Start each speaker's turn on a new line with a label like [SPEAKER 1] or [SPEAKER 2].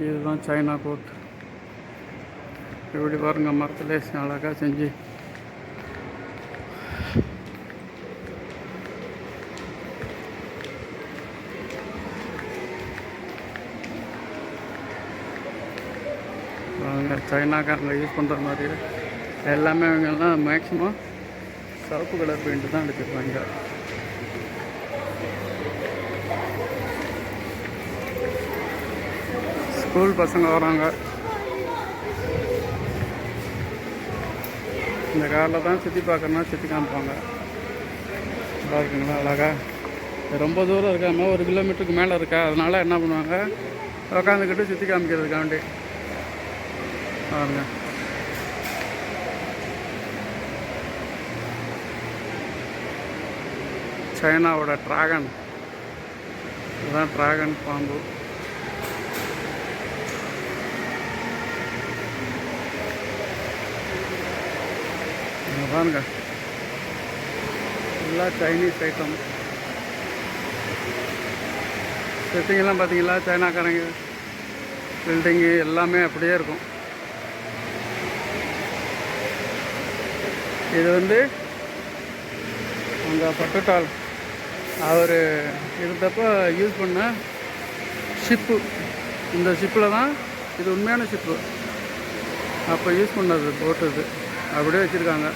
[SPEAKER 1] இதுதான் China code இப்படி பாருங்க மரத்தில் அழகாக செஞ்சு. அவங்க சைனாக்காரங்க யூஸ் பண்ணுற மாதிரி. எல்லாமே அவங்கெல்லாம் மேக்ஸிமம் சிவப்பு கலர் பெயிண்ட் தான் அடிச்சிருப்பாங்க ஸ்கூல் பசங்க வராங்க. இந்த காரில் தான் சுற்றி பார்க்கணும்னா சுற்றி காமிப்பாங்க. நல்லா இருக்குங்களா அழகா? ரொம்ப தூரம் இருக்காம ஒரு கிலோமீட்டருக்கு மேலே இருக்கா? அதனால என்ன பண்ணுவாங்க? உக்காந்துக்கிட்டு சுற்றி காமிக்கிறதுக்காண்டி. பாருங்க. சைனாவோட ட்ராகன். இதுதான் ட்ராகன் பாம்பு. பாருங்க ஃபுல்லாக சைனீஸ் ஐட்டம் செட்டிங்கெல்லாம் பார்த்தீங்களா? சைனாக்காரங்க பில்டிங்கு எல்லாமே அப்படியே இருக்கும். இது வந்து உங்கள் பட்டுட்டால் அவர் இருந்தப்போ யூஸ் பண்ண ஷிப்பு இந்த ஷிப்பில் தான் இது உண்மையான ஷிப்பு அப்போ யூஸ் பண்ணது போட்டு இது அப்படியே வச்சுருக்காங்க.